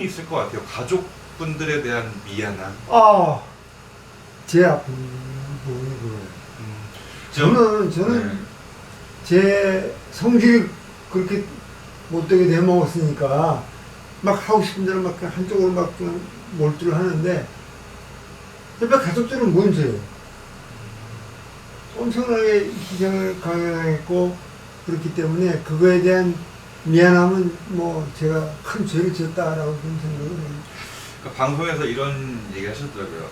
부분이 있을 것 같아요. 가족분들에 대한 미안함. 아, 제 부분이 그거예요. 음, 저는, 저는 네. 제 성질이 그렇게 못되게 내먹었으니까 막 하고 싶은 대로 막 한쪽으로 막 그냥 몰두를 하는데 옆에 가족들은 문제예요. 엄청나게 희생을 강요당했고 그렇기 때문에 그거에 대한 미안함은 뭐 제가 큰 죄를 지었다라고 그런 생각을 해요. 그러니까 방송에서 이런 얘기 하셨더라고요.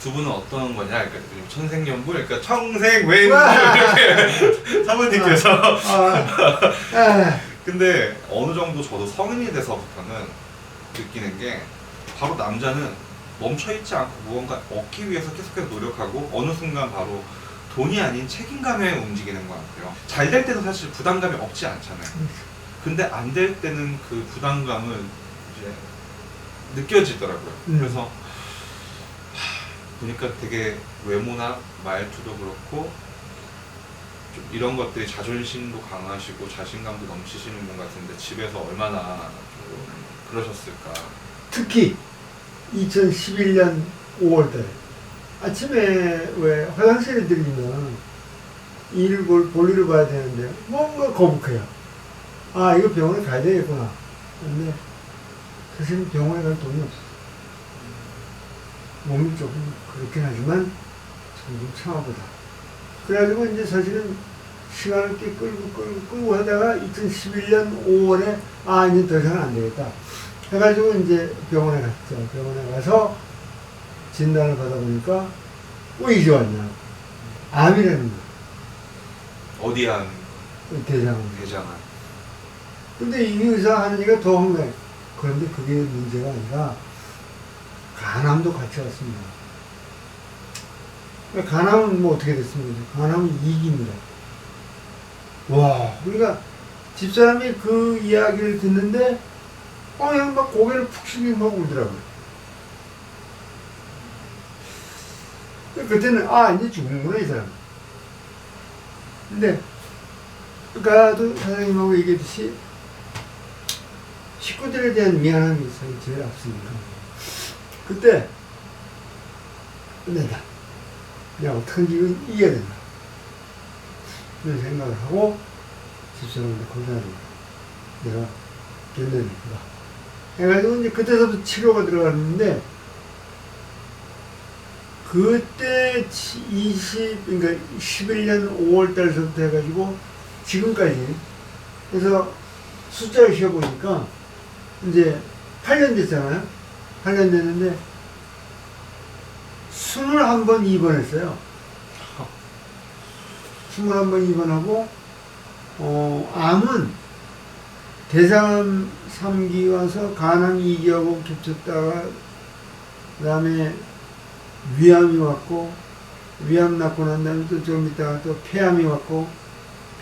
두 분은 어떤 거냐? 그러니까 천생연분, 그러니까 청생왼 이렇게 사모님께서. 아, 아, 근데 어느 정도 저도 성인이 돼서부터는 느끼는 게 바로 남자는 멈춰 있지 않고 무언가 얻기 위해서 계속해서 노력하고 어느 순간 바로 돈이 아닌 책임감에 움직이는 것 같아요. 잘 될 때는 사실 부담감이 없지 않잖아요. 근데 안 될 때는 그 부담감은 이제 느껴지더라고요. 음. 그래서 하, 보니까 되게 외모나 말투도 그렇고 좀 이런 것들이 자존심도 강하시고 자신감도 넘치시는 분 같은데 집에서 얼마나 좀 그러셨을까. 특히 2011년 5월달에 아침에 왜 화장실에 들리면 일을 볼, 볼일을 봐야 되는데 뭔가 거북해요. 아 이거 병원에 가야 되겠구나. 근데 사실은 병원에 갈 돈이 없었어. 몸이 조금 그렇긴 하지만 점점 참아보자. 그래가지고 이제 사실은 시간을 꽤 끌고 끌고 끌고 하다가 2011년 5월에 아 이제 더 이상은 안 되겠다. 해가지고 이제 병원에 갔죠. 병원에 가서 진단을 받아보니까 왜 이제 왔냐. 암이라는 거야. 어디 한 대장암. 대장암. 근데 이 의사 하는 얘기가 더 황당해. 그런데 그게 문제가 아니라 간암도 같이 왔습니다. 그러니까 간암은 뭐 어떻게 됐습니까? 간암은 2기입니다. 와, 우리가 집사람이 그 이야기를 듣는데 어, 그냥 막 고개를 푹 숙이고 막 울더라고요. 그때는 아 이제 죽는구나 이 사람. 근데 아까도 사장님하고 얘기했듯이 식구들에 대한 미안함이. 제일 앞서니까. 그때 내가 내가 어떻게든지 이거 이겨야 된다. 그런 생각을 하고 집사람한테 건강을 내가 견뎌낼 거다. 해가지고 이제 그때서부터 치료가 들어갔는데 그때 20, 그러니까 11년 5월 달서부터 해가지고 지금까지 그래서 숫자를 쉬어보니까 이제 8년 됐잖아요. 8년 됐는데 21번 입원했어요. 21번 입원하고 어, 암은 대장암 3기 와서 간암 2기하고 겹쳤다가 그 다음에 위암이 왔고 위암 낳고 난 다음에 또 좀 있다가 또 폐암이 왔고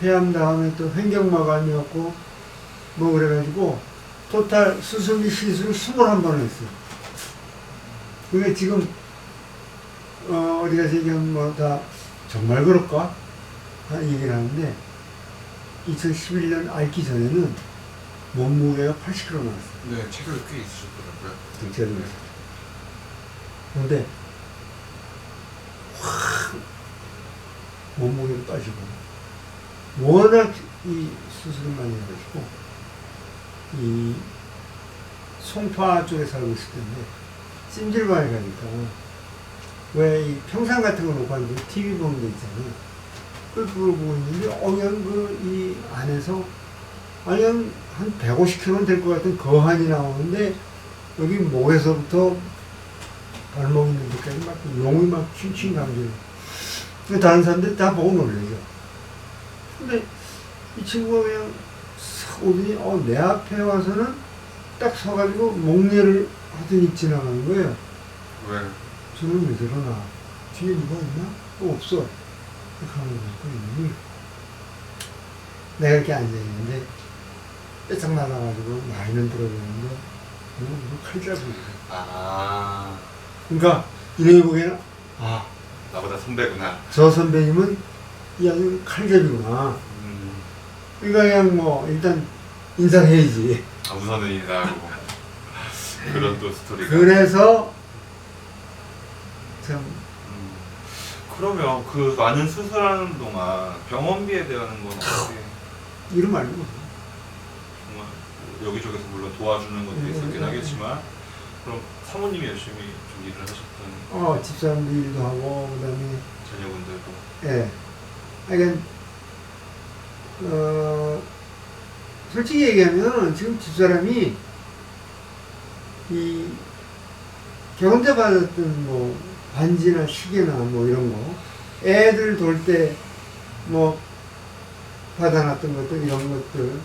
폐암 다음에 또 횡격막암이 왔고 뭐 그래가지고 토탈 수술비 시술을 21번을 했어요. 그게 지금 어, 어디 가서 얘기하면 뭐 다 정말 그럴까? 하는 얘기를 하는데 2011년 앓기 전에는 몸무게가 80kg 나왔어요. 네, 체격이 꽤 있으셨더라고요. 등치가 좀 근데 확 몸무게도 빠지고 워낙 이 수술을 많이 해가지고 이 송파 쪽에 살고 있을 텐데 찜질방에 가니까 왜 이 평상 같은 거 놓고 앉아 TV 보는 데 있잖아요. 그걸 보고 있는데 어 그냥 그이 안에서 아니 한, 한 150kg는 될 것 같은 거한이 나오는데 여기 목에서부터 발목 있는 데까지 막 용이 막 칭칭 감겨요. 근데 다른 사람들 다 보고 놀래죠. 근데 이 친구가 그냥 싹 오더니 어, 내 앞에 와서는 딱 서가지고 목례를 하더니 지나가는 거예요. 왜? 저는 왜 저러나? 뒤에 누가 있나? 어, 없어. 이렇게 하는 거니까 이놈이 내가 이렇게 앉아있는데 빼짝 날아가지고 나이는 들어보는데 이거 칼잡이 아, 그러니까 이놈이 보기에는 아, 나보다 선배구나. 저 선배님은 이 아주 칼잡이구나. 음, 그러니까 그냥 뭐 일단 인사해야지. 아, 우선은 인사하고. 그런 또 스토리가. 그래서 참 음. 그러면 그 많은 수술하는 동안 병원비에 대한 건 어떻게 이름 말고 정말 뭐 여기저기서 물론 도와주는 것도 네, 있었긴 네, 하겠지만 그럼 사모님이 열심히 좀 일을 하셨던 어 집사람도 일도 하고 그다음에 자녀분들도 예. 그러니까 어 솔직히 얘기하면 지금 집사람이 이때 받았던 뭐 반지나 시계나 뭐 이런 거 애들 돌 때 뭐 받아놨던 것들 이런 것들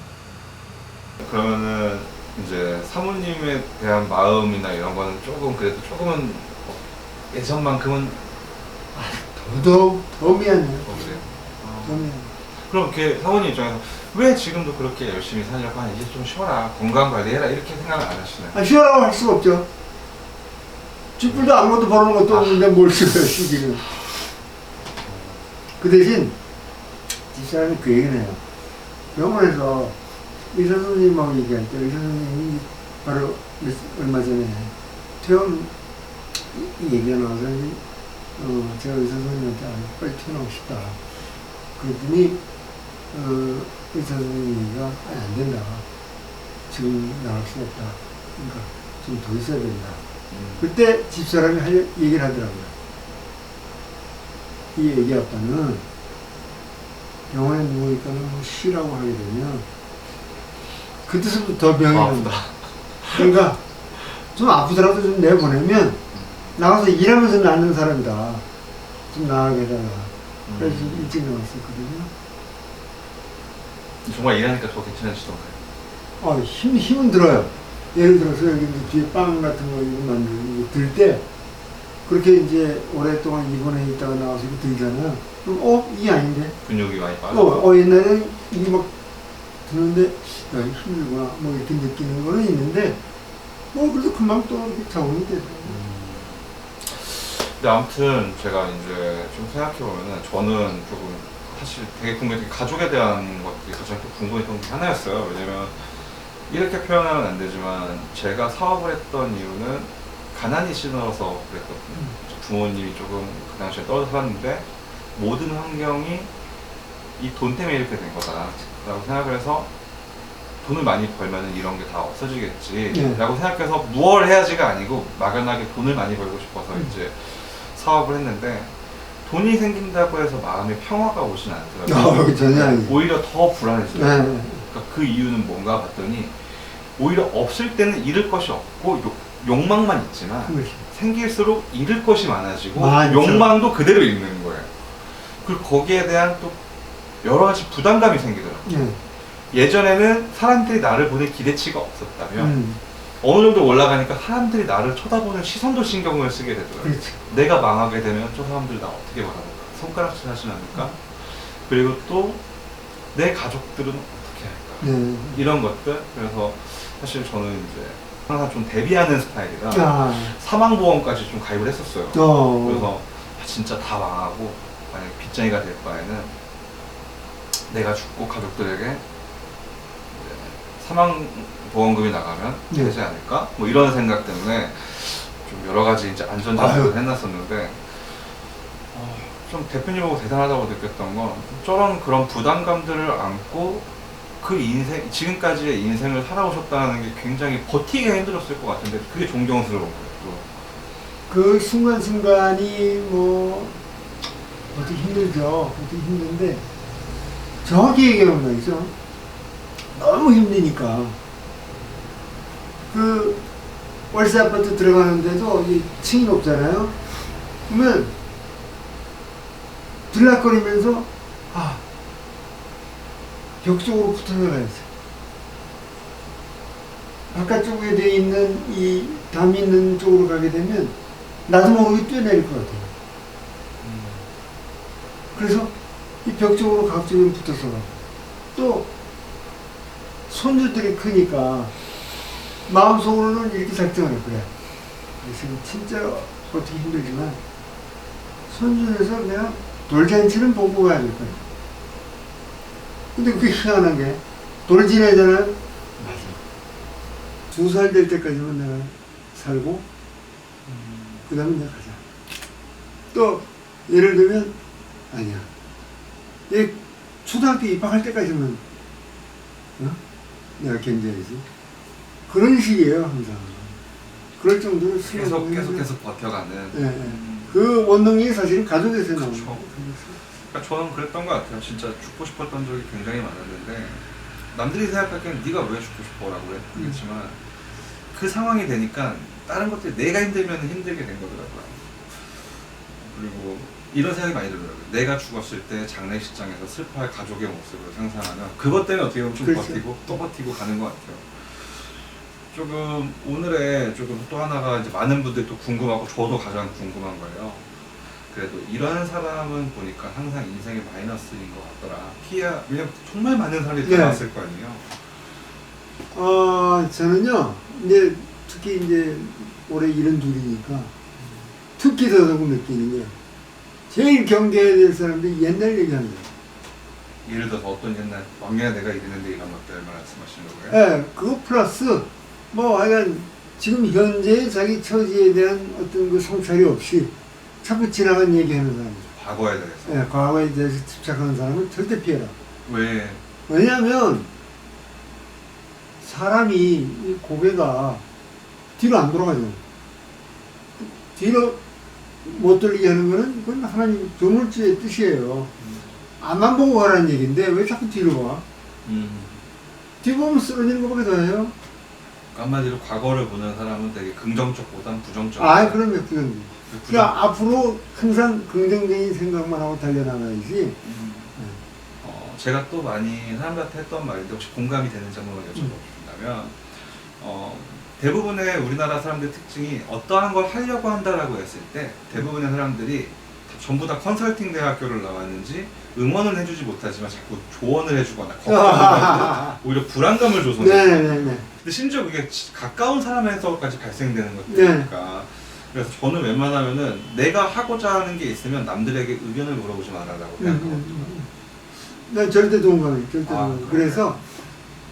그러면은 이제 사모님에 대한 마음이나 이런 거는 조금 그래도 조금은 예전만큼은 더더욱 더 미안해요. 어, 그래요. 더 미안해. 그럼 이렇게 사모님 입장에서 왜 지금도 그렇게 열심히 사냐고 아 이제 좀 쉬어라 건강 관리해라 이렇게 생각을 안 하시나요? 아, 쉬어라고 할 수가 없죠. 쥐뿔도 아무것도 벌어놓은 것도 없는데 뭘 쉬어요, 쉬기는. 그 대신, 집사람이 그 얘기를 해요. 병원에서 의사 선생님하고 얘기할 때, 의사 선생님이 바로 몇- 얼마 전에 퇴원 이- 얘기가 나와서, 어, 제가 의사 선생님한테 아, 빨리 퇴원하고 싶다. 그랬더니, 어, 의사 선생님이가, 아니, 안 된다. 지금 나갈 수 없다. 그러니까 좀 더 있어야 된다. 그때 집사람이 할 얘기를 하더라고요. 이 애기 아빠는 병원에 누우니까는 뭐 쉬라고 하게 되면 그때서부터 더 병이 아, 난다. 그러니까 좀 아프더라도 좀 내보내면 나가서 일하면서 낫는 사람이다. 좀 나가게 해달라. 그래서 좀 일찍 나왔었거든요. 정말 일하니까 더 괜찮으시던가요? 어, 힘, 힘은 들어요. 예를 들어서 여기 이제 뒤에 빵 같은 거 이거 만들고 들 때, 그렇게 이제 오랫동안 입원해 있다가 나와서 이거 들잖아요. 그럼, 어, 이게 아닌데? 근육이 많이 어, 빠졌고 어 옛날에는 이게 막 드는데, 야, 이거 힘들구나. 뭐 이렇게 느끼는 거는 있는데, 뭐, 그래도 금방 또 이렇게 적응이 되더라고요. 근데 아무튼 제가 이제 좀 생각해 보면은 저는 조금 사실 되게 궁금했던 게 가족에 대한 것들이 가장 또 궁금했던 게 하나였어요. 왜냐면 이렇게 표현하면 안 되지만 제가 사업을 했던 이유는 가난이 싫어서 그랬거든요. 부모님이 조금 그 당시에 떨어져 살았는데 모든 환경이 이 돈 때문에 이렇게 된 거다라고 생각을 해서 돈을 많이 벌면은 이런 게 다 없어지겠지 네. 라고 생각해서 무얼 해야지가 아니고 막연하게 돈을 많이 벌고 싶어서 음. 이제 사업을 했는데 돈이 생긴다고 해서 마음에 평화가 오진 않더라고요 어, 전혀 아니죠. 오히려 더 불안해져요 네. 그러니까 그 이유는 뭔가 봤더니 오히려 없을 때는 잃을 것이 없고 욕, 욕망만 있지만 그것이. 생길수록 잃을 것이 많아지고 많죠. 욕망도 그대로 있는 거예요. 그리고 거기에 대한 또 여러 가지 부담감이 생기더라고요. 네. 예전에는 사람들이 나를 보는 기대치가 없었다면 음, 어느 정도 올라가니까 사람들이 나를 쳐다보는 시선도 신경을 쓰게 되더라고요. 그렇죠. 내가 망하게 되면 저 사람들 나 어떻게 바라볼까? 손가락질 하진 않을까? 그리고 또 내 가족들은 어떻게 할까? 네. 이런 것들 그래서 사실 저는 이제 항상 좀 대비하는 스타일이라 아, 사망보험까지 좀 가입을 했었어요. 어. 그래서 아, 진짜 다 망하고 만약 에 빚쟁이가 될 바에는 내가 죽고 가족들에게 사망 보험금이 나가면 네. 되지 않을까? 뭐 이런 생각 때문에 좀 여러 가지 이제 안전장치를 해놨었는데 어, 좀 대표님하고 대단하다고 느꼈던 건 저런 그런 부담감들을 안고 그 인생 지금까지의 인생을 살아오셨다는 게 굉장히 버티기가 힘들었을 것 같은데 그게 존경스러운 거예요. 그 순간순간이 뭐 어떻게 힘들죠. 어떻게 힘든데 정확히 얘기하면 말이죠. 너무 힘드니까 그 월세 아파트 들어가는데도 이 층이 높잖아요. 그러면 들락거리면서 아, 벽 쪽으로 붙어서 가야지. 바깥쪽에 돼 있는 이 담 있는 쪽으로 가게 되면 나도 모르게 뛰어내릴 것 같아요. 그래서 이 벽 쪽으로 각쪽에 붙어서 가. 또 손주들이 크니까 마음속으로는 이렇게 작정을 해 그래. 그래서 진짜 어떻게 힘들지만 손주에서 내가 돌잔치는 보고 가야 될 거야. 근데 그게 희한한 게돌 지내잖아요. 두살 될 때까지만 내가 살고 그 다음에 이제 가자. 또 예를 들면 아니야. 얘 초등학교 입학할 때까지만 어? 내가 견뎌야지. 그런 식이에요 항상. 그럴 정도로 계속 계속 계속 버텨가는. 음. 그 원동력이 사실은 가족에서 나오는 그쵸. 거예요. 그러니까 저는 그랬던 것 같아요. 진짜 죽고 싶었던 적이 굉장히 많았는데 남들이 생각하기엔 네가 왜 죽고 싶어라고 그랬겠지만 그 상황이 되니까 다른 것들이 내가 힘들면 힘들게 된 거더라고요. 그리고 이런 생각이 많이 들더라고요. 내가 죽었을 때 장례식장에서 슬퍼할 가족의 모습을 상상하면 그것 때문에 어떻게 보면 좀 그렇죠. 버티고 또 버티고 가는 것 같아요. 조금 오늘의 조금 또 하나가 이제 많은 분들이 또 궁금하고 저도 가장 궁금한 거예요. 그래도 이러한 사람은 보니까 항상 인생의 마이너스인 것 같더라. 피야 왜냐면 정말 많은 사람이 네. 나왔을 거 아니에요. 어, 저는요, 이제 특히 이제 올해 일흔 둘이니까 특히 더 조금 느끼는 게 제일 경계해야 될 사람들이 옛날 얘기하는 거예요. 예를 들어서 어떤 옛날 왕년에 내가 이랬는데 이런 것들 말씀하시는 거고요. 예, 그거 플러스 뭐 하여간 지금 현재 자기 처지에 대한 어떤 그 성찰이 없이 자꾸 지나간 얘기하는 사람이죠. 과거에 대해서 예, 과거에 대해서 집착하는 사람은 절대 피해라. 왜 왜냐하면 사람이 이 고개가 뒤로 안 돌아가죠. 뒤로 못 돌리게 하는 거는 그건 하나님 조물주의 뜻이에요. 앞만 보고 가라는 얘기인데 왜 자꾸 뒤로 가? 음, 뒤 보면 쓰러지는 것밖에 더 해요. 한마디로 과거를 보는 사람은 되게 긍정적보단 부정적. 아, 그럼요, 그건. 그 부정- 그러니까 앞으로 항상 긍정적인 생각만 하고 달려나가야지. 음, 어, 제가 또 많이 사람들한테 했던 말인데 혹시 공감이 되는 점을 여쭤보신다면 어, 대부분의 우리나라 사람들의 특징이 어떠한 걸 하려고 한다라고 했을 때 대부분의 사람들이 전부 다 컨설팅 대학교를 나왔는지 응원은 해주지 못하지만 자꾸 조언을 해주거나 걱정을 하고 오히려 불안감을 줘서 네네 네. 근데 심지어 그게 지- 가까운 사람에서까지 발생되는 것들이니까 그래서 저는 웬만하면은 내가 하고자 하는 게 있으면 남들에게 의견을 물어보지 말아라고 음, 생각하거든요. 음, 음. 난 절대 동감해, 절대 아, 동감. 그래서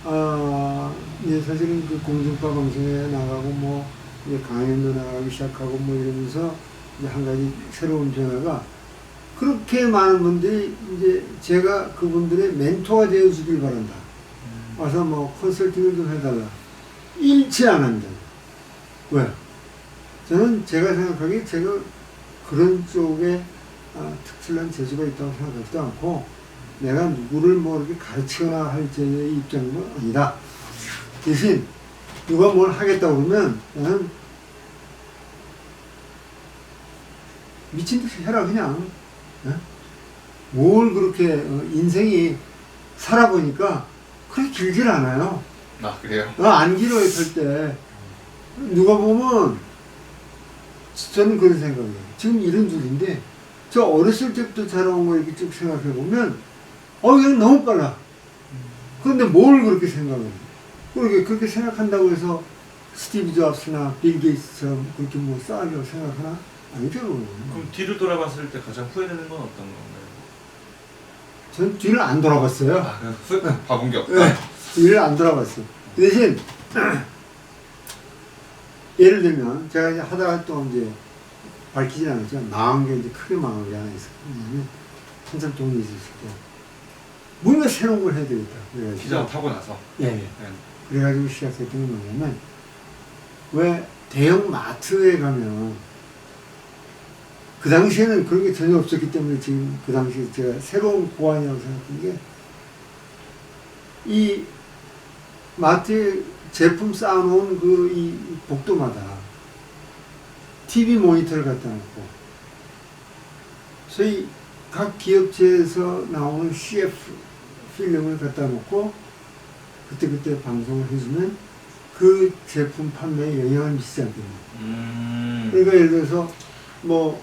어, 이제 사실은 그 공중파 방송에 나가고 뭐 이제 강연도 나가기 시작하고 뭐 이러면서 이제 한 가지 새로운 변화가 그렇게 많은 분들이 이제 제가 그분들의 멘토가 되어 주길 바란다. 와서 뭐 컨설팅을 좀 해달라. 일치 안 합니다. 왜? 저는 제가 생각하기에 제가 그런 쪽에 아, 특출난 재주가 있다고 생각하지도 않고 내가 누구를 뭐 이렇게 가르치거나 할 제의 입장은 아니다. 대신 누가 뭘 하겠다 그러면 나는 미친 듯이 해라 그냥. 예? 뭘 그렇게 어, 인생이 살아보니까 그렇게 길질 않아요. 아 그래요? 어, 안 길어요, 절대. 누가 보면, 저는 그런 생각이에요. 지금 이런 줄인데, 저 어렸을 때부터 자라온 거 이렇게 쭉 생각해 보면, 어, 그냥 너무 빨라. 그런데 뭘 그렇게 생각을 해? 그렇게, 그렇게 생각한다고 해서 스티브 잡스나 빌 게이츠처럼 그렇게 뭐 쌓으려고 생각하나? 아니죠. 그럼 뒤를 돌아봤을 때 가장 후회되는 건 어떤 건가요? 전 뒤를 안 돌아봤어요. 아, 그 후, 봐본 게 없다. 네, 뒤를 안 돌아봤어. 그 대신 예를 들면 제가 이제 하다가 또 이제 밝히진 않았지만 망한 게 이제 크게 망한 게 하나. 뭐냐면 한참 돈이 있었을 때 뭔가 새로운 걸 해야 되겠다. 기자 그래가지고 타고 나서. 예, 예. 네. 그래가지고 시작했던 게 뭐냐면 왜 대형 마트에 가면 그 당시에는 그런 게 전혀 없었기 때문에 지금 그 당시에 제가 새로운 고안이라고 생각한 게 이 마트에 제품 쌓아놓은 그 이 복도마다 TV 모니터를 갖다 놓고 소위 각 기업체에서 나오는 CF 필름을 갖다 놓고 그때그때 방송을 해주면 그 제품 판매에 영향을 미치지 않습니다. 음. 그러니까 예를 들어서 뭐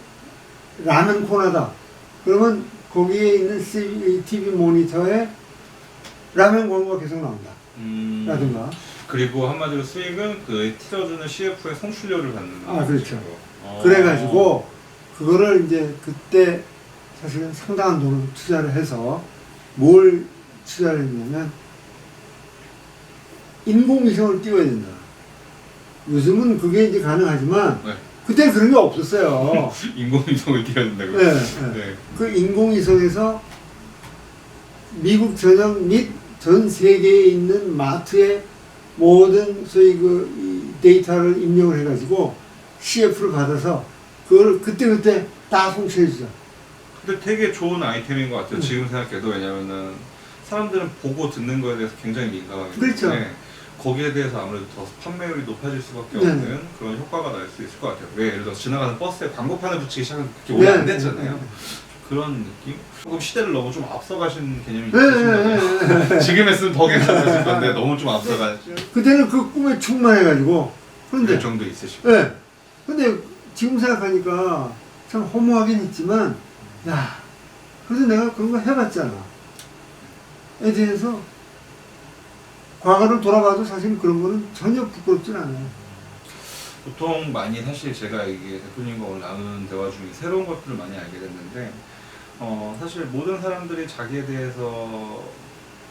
라면 코너다. 그러면 거기에 있는 TV 모니터에 라면 광고가 계속 나온다. 음. 라든가. 그리고 한마디로 수익은 그 틀어주는 CF의 송출료를 받는. 아, 그렇죠. 어. 그래가지고 그거를 이제 그때 사실은 상당한 돈을 투자를 해서 뭘 투자를 했냐면 인공위성을 띄워야 된다. 요즘은 그게 이제 가능하지만 네. 그때 그런 게 없었어요. 인공위성을 띄워야 된다고요? 네, 네. 네. 그 인공위성에서 미국 전역 및 전 세계에 있는 마트의 모든 소위 그이 데이터를 입력을 해가지고 CF를 받아서 그걸 그때그때 다 송출해주죠. 근데 되게 좋은 아이템인 것 같아요. 음. 지금 생각해도 왜냐면은 사람들은 보고 듣는 거에 대해서 굉장히 민감하기 때문에 그렇죠. 거기에 대해서 아무래도 더 판매율이 높아질 수밖에 네. 없는 그런 효과가 날 수 있을 것 같아요. 왜 예를 들어 지나가는 버스에 광고판을 붙이기 시작하면 그게 오래 안 됐잖아요. 네, 그런 느낌? 조금 시대를 너무 좀 앞서가신 개념이 네, 있으신 네, 거예요. 네, 네. 지금 했으면 더 괜찮으실 건데 너무 좀 앞서가신 그때는 그 꿈에 충만해가지고 그런데 열정도 있으시고 예. 근데 지금 생각하니까 참 허무하긴 했지만, 야, 그래도 내가 그런 거 해봤잖아. 에 대해서 과거를 돌아봐도 사실 그런 거는 전혀 부끄럽진 않아요. 보통 많이 사실 제가 이게 대표님과 오늘 나누는 대화 중에 새로운 것들을 많이 알게 됐는데 어 사실 모든 사람들이 자기에 대해서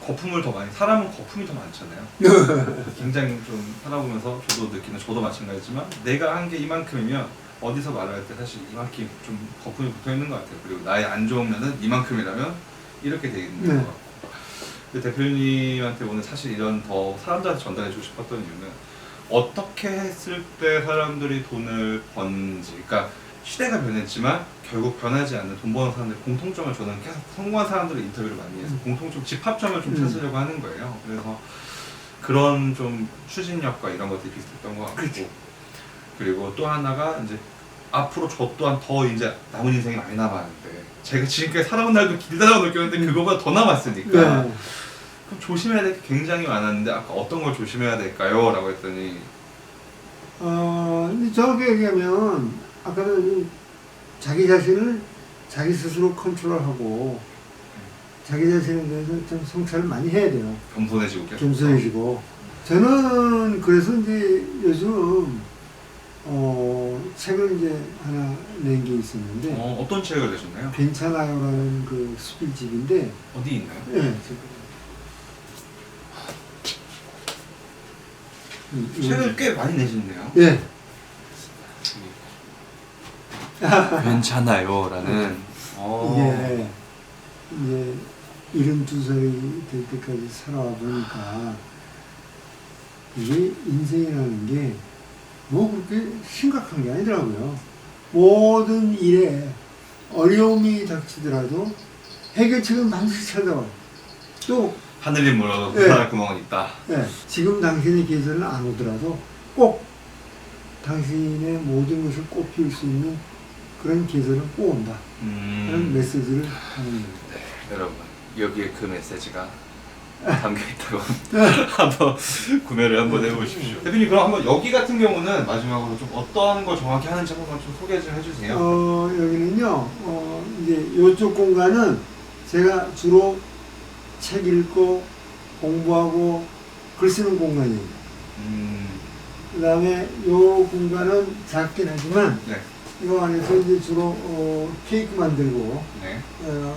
거품을 더 많이 사람은 거품이 더 많잖아요. 굉장히 좀 살아보면서 저도 느끼는 저도 마찬가지지만 내가 한 게 이만큼이면 어디서 말할 때 사실 이만큼 좀 거품이 붙어 있는 것 같아요. 그리고 나의 안 좋은 면은 이만큼이라면 이렇게 돼 있는 네. 것 같고. 대표님한테 오늘 사실 이런 더 사람들한테 전달해주고 싶었던 이유는 어떻게 했을 때 사람들이 돈을 버는지, 그러니까 시대가 변했지만 결국 변하지 않는 돈 버는 사람들의 공통점을 저는 계속 성공한 사람들의 인터뷰를 많이 해서 음. 공통점 집합점을 좀 음. 찾으려고 하는 거예요. 그래서 그런 좀 추진력과 이런 것들이 비슷했던 것 같고 그렇죠. 그리고 또 하나가 이제 앞으로 저 또한 더 이제 남은 인생이 많이 남았는데 제가 지금까지 살아온 날도 길다고 느꼈는데 그거보다 더 남았으니까 네. 그럼 조심해야 될 게 굉장히 많았는데 아까 어떤 걸 조심해야 될까요? 라고 했더니 어, 근데 정확히 얘기하면, 아까는 자기 자신을 자기 스스로 컨트롤하고, 자기 자신에 대해서 좀 성찰을 많이 해야 돼요. 겸손해지고 계속 겸손해지고. 저는 그래서 이제 요즘, 어, 책을 이제 하나 낸 게 있었는데, 어, 어떤 책을 내셨나요? 괜찮아요라는 그 수필집인데, 어디 있나요? 예. 음, 음. 책을 꽤 많이 내셨네요. 예. 괜찮아요라는 어. 이게 이제 72살이 될 때까지 살아와 보니까 이게 인생이라는 게 뭐 그렇게 심각한 게 아니더라고요. 모든 일에 어려움이 닥치더라도 해결책은 반드시 찾아와요. 또 하늘이 물어도 예. 불안할 구멍은 있다. 예, 지금 당신의 계절은 안 오더라도 꼭 당신의 모든 것을 꽃피울 수 있는 그런 계절은 꼭 온다. 하는 음, 메시지를 하는 거예요. 여러분 여기에 그 메시지가 담겨 있다고 한번 구매를 한번 해보십시오. 대표님 그럼 한번 여기 같은 경우는 마지막으로 좀 어떤 걸 정확히 하는지 한번 좀 소개 좀 해주세요. 어, 여기는요, 어, 이제 이쪽 공간은 제가 주로 책 읽고 공부하고 글 쓰는 공간이에요. 음, 그 다음에 이 공간은 작긴 하지만 네, 이 안에서 이제 주로 어, 케이크 만들고 네. 어,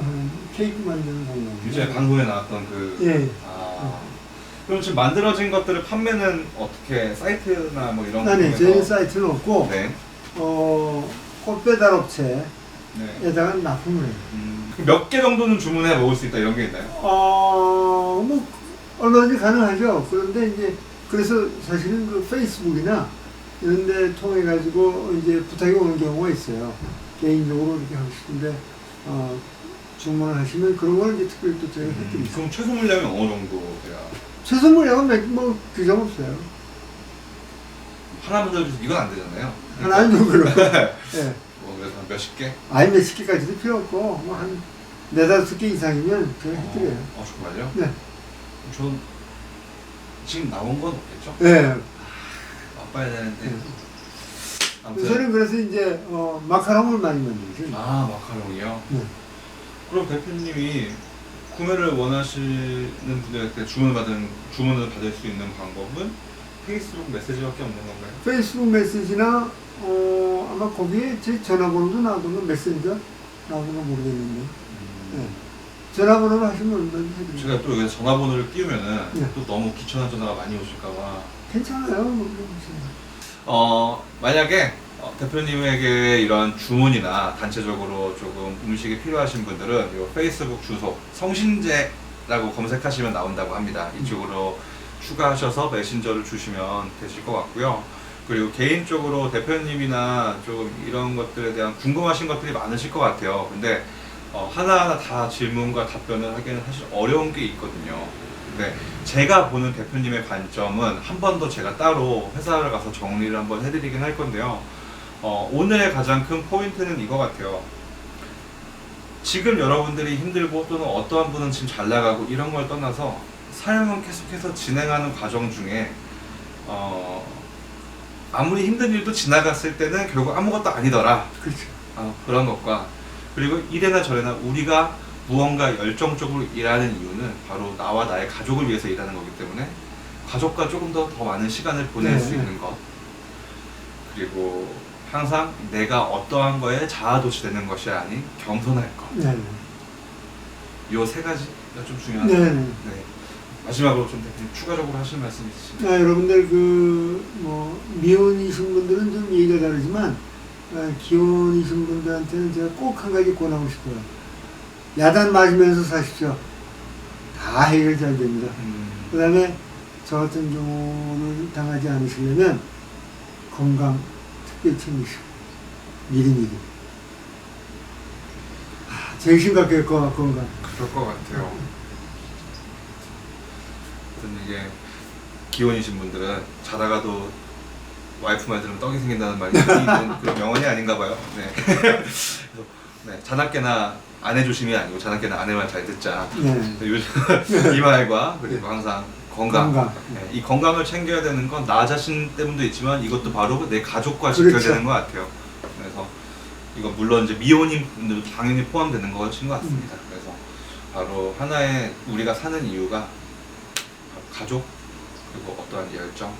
하는 케이크 만드는 공간이에요. 유재 방송에 나왔던 그. 예. 아. 그럼 지금 만들어진 것들을 판매는 어떻게 사이트나 뭐 이런 아니, 저희 사이트는 없고, 네. 어, 꽃 배달 업체에다가 네. 납품을 해요. 음, 몇개 정도는 주문해 먹을 수 있다 이런 게 있나요? 어, 뭐, 얼마든지 가능하죠. 그런데 이제, 그래서 사실은 그 페이스북이나 이런 데 통해 가지고 이제 부탁이 오는 경우가 있어요. 개인적으로 이렇게 하고 싶은데, 어, 주문을 하시면 그런 걸 이제 특별히 또 저희가 해드리죠. 그럼 최소 물량이 어느 정도 돼야? 최소 물량은 몇, 뭐, 규정 없어요. 하나 만들어줘서 이건 안 되잖아요. 하나는 좀 그렇고, 예. 뭐 그래서 한 몇십 개? 아예 몇십 개까지도 필요 없고, 뭐 한 네다섯 개 이상이면 저희가 해드려요. 어, 어, 정말요? 네. 전 지금 나온 건 없겠죠? 예. 맛봐야 되는데. 네. 아무튼 저는 그래서 이제, 어, 마카롱을 많이 만들죠. 아 마카롱이요. 네. 그럼 대표님이 구매를 원하시는 분들한테 주문을 받은 주문을 받을 수 있는 방법은 페이스북 메시지밖에 없는 건가요? 페이스북 메시지나 어, 아마 거기에 제 전화번호도 나오던가 메신저 나오는 거 모르겠는데 음, 전화번호로 하시면 얼마든지 해드립니다. 제가 또 여기서 전화번호를 띄우면은 네. 또 너무 귀찮은 전화가 많이 오실까봐. 괜찮아요. 뭐, 뭐, 어, 만약에 어, 대표님에게 이런 주문이나 단체적으로 조금 음식이 필요하신 분들은 이 페이스북 주소 성신재라고 검색하시면 나온다고 합니다. 이쪽으로 추가하셔서 메신저를 주시면 되실 것 같고요. 그리고 개인적으로 대표님이나 좀 이런 것들에 대한 궁금하신 것들이 많으실 것 같아요. 근데 어, 하나하나 다 질문과 답변을 하기는 사실 어려운 게 있거든요. 근데 제가 보는 대표님의 관점은 한 번 더 제가 따로 회사를 가서 정리를 한번 해드리긴 할 건데요. 어, 오늘의 가장 큰 포인트는 이거 같아요. 지금 여러분들이 힘들고 또는 어떠한 분은 지금 잘 나가고 이런 걸 떠나서 삶은 계속해서 진행하는 과정 중에 어, 아무리 힘든 일도 지나갔을 때는 결국 아무것도 아니더라. 그렇죠. 어, 그런 것과 그리고 이래나 저래나 우리가 무언가 열정적으로 일하는 이유는 바로 나와 나의 가족을 위해서 일하는 거기 때문에 가족과 조금 더 더 많은 시간을 보낼 네, 수 네. 있는 것 그리고 항상 내가 어떠한 거에 자아도취 되는 것이 아닌 겸손할 것. 네. 요 세 가지가 좀 네. 중요하다. 네. 네. 마지막으로 좀 대표님 추가적으로 하실 말씀 있으신가요? 아, 여러분들 그 뭐 미혼이신 분들은 좀 얘기가 다르지만 아, 기혼이신 분들한테는 제가 꼭 한 가지 권하고 싶어요. 야단 맞으면서 사십시오. 다 해결 잘 됩니다. 음, 그 다음에 저 같은 경우는 당하지 않으시려면 건강 특별히 챙기시고 미리미리. 아, 제일 심각해요, 거- 건강. 그럴 것 같아요. 어떤 이게 기혼이신 분들은 자다가도 와이프 말 들으면 떡이 생긴다는 말이 그런 명언이 아닌가 봐요. 네. 네, 자나깨나 아내 조심이 아니고 자나깨나 아내 말잘 듣자. 네. 요즘 이 말과 그리고 항상 건강. 건강. 네, 이 건강을 챙겨야 되는 건 나 자신 때문도 있지만 이것도 바로 내 가족과 지켜야 그렇죠. 되는 것 같아요. 그래서 이거 물론 이제 미혼인 분들도 당연히 포함되는 것인 것 같습니다. 그래서 바로 하나의 우리가 사는 이유가 바로 가족 그리고 어떠한 열정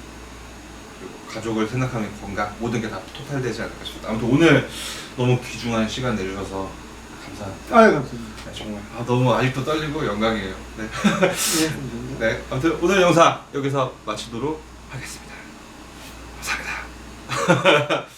그리고 가족을 생각하는 건강 모든 게 다 토탈되지 않을까 싶습니다. 아무튼 오늘 너무 귀중한 시간 내주셔서 감사합니다. 아유, 감사합니다. 네, 정말 아, 너무 아직도 떨리고 영광이에요. 네. 네, 감사합니다. 네, 아무튼 오늘 영상 여기서 마치도록 하겠습니다. 감사합니다.